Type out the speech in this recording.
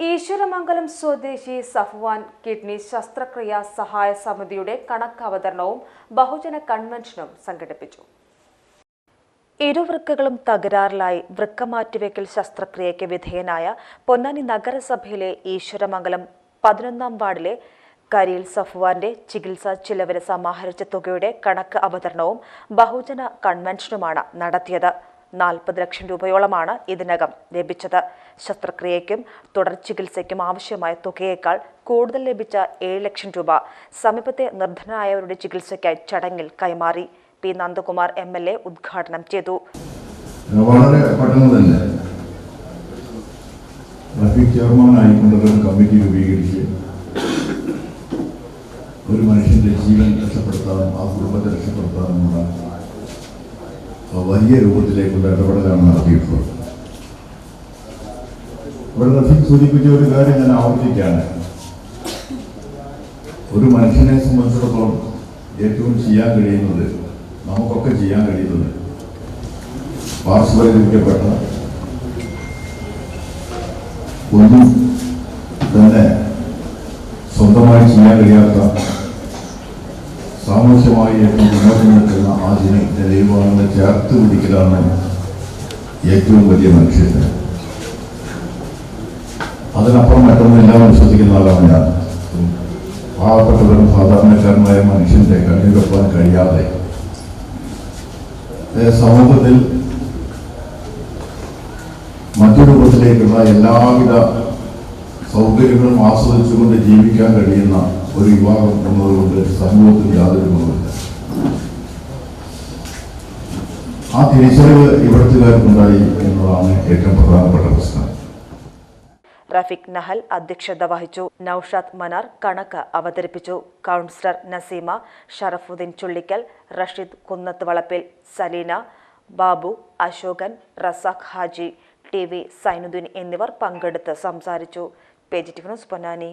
ഈശ്വരമംഗലം സ്വദേശി സഫ്വാൻ കിഡ്നി ശസ്ത്രക്രിയ സഹായ സമിതിയുടെ കണക്ക് അവതരണവും ബഹുജന കൺവെൻഷനും സംഘടിപ്പിച്ചു. ഇരുവൃക്കകളും തകരാറിലായി വൃക്ക മാറ്റിവെക്കൽ ശസ്ത്രക്രിയയ്ക്ക് വിധേയനായ പൊന്നാനി നഗരസഭയിലെ ഈശ്വരമംഗലം പതിനൊന്നാം വാർഡിലെ കരീൽ സഫ്വാന്റെ ചികിത്സാ ചിലവിന് സമാഹരിച്ച തുകയുടെ കണക്ക് അവതരണവും ബഹുജന കൺവെൻഷനുമാണ് നടത്തിയത്. നാൽപ്പത് ലക്ഷം രൂപയോളമാണ് ഇതിനകം ലഭിച്ചത്. ശസ്ത്രക്രിയയ്ക്കും തുടർ ചികിത്സയ്ക്കും ആവശ്യമായ തുകയേക്കാൾ കൂടുതൽ ലഭിച്ച ഏഴ് ലക്ഷം രൂപ സമീപത്തെ നിർധനായവരുടെ ചികിത്സയ്ക്കായി ചടങ്ങിൽ കൈമാറി. P Nandakumar M L A ഉദ്ഘാടനം ചെയ്തു. വളരെ കമ്മിറ്റി ഒരു മനുഷ്യന്റെ ജീവൻ രക്ഷപ്പെടുത്താനും ആ കുടുംബത്തെ രക്ഷപ്പെടുത്താനുമുള്ള വലിയ രൂപത്തിലേക്കുള്ള ഇടപെടലാണ് നടത്തിയിട്ടുള്ളത്. ഇവിടെ റഫീഖ് സൂചിപ്പിച്ച ഒരു കാര്യം ഞാൻ ആവർത്തിക്കുകയാണ്. ഒരു മനുഷ്യനെ സംബന്ധിച്ചിടത്തോളം ഏറ്റവും ചെയ്യാൻ കഴിയുന്നത് നമുക്കൊക്കെ ചെയ്യാൻ കഴിയുന്നത് പാർശ്വവൽക്കരിക്കപ്പെട്ട ഒന്നും തന്നെ സ്വന്തമായി ചെയ്യാൻ കഴിയാത്ത സാമൂഹ്യമായി ഏറ്റവും മുന്നോട്ട് നിൽക്കുന്ന ആ ജന ദൈവങ്ങളെ ചേർത്ത് പിടിക്കലാണ് ഏറ്റവും വലിയ മനുഷ്യന്. അതിനപ്പുറം മറ്റൊന്നെല്ലാം വിശ്വസിക്കുന്ന ആളാണ് ഞാൻ. പാവപ്പെട്ടവരും സാധാരണക്കാരനായ മനുഷ്യന്റെ കണ്ണിലൊപ്പാൻ കഴിയാതെ. സമൂഹത്തിൽ മറ്റു രൂപത്തിലേക്കുള്ള എല്ലാവിധ സൗകര്യങ്ങളും ആസ്വദിച്ചുകൊണ്ട് ജീവിക്കാൻ കഴിയുന്ന ഒരു വിവാഹം എന്നതുകൊണ്ട് സമൂഹത്തിൽ യാതൊരു ഗുണമില്ല ആ തിരിച്ചറിവ് ഇവിടുത്തുകാർക്കുണ്ടായി എന്നതാണ് ഏറ്റവും പ്രധാനപ്പെട്ട പ്രശ്നം. റഫീഖ് നഹൽ അധ്യക്ഷത വഹിച്ചു. നൌഷാദ് മനാർ കണക്ക് അവതരിപ്പിച്ചു. Councillor Naseema Sharafuddin Chullikkal Rasheed Kunnath Valappil Saleena Babu Ashokan Razak Haji T V Sainuddin എന്നിവർ പങ്കെടുത്ത് സംസാരിച്ചു. പേജിറ്റ് ന്യൂസ് പൊന്നാനി.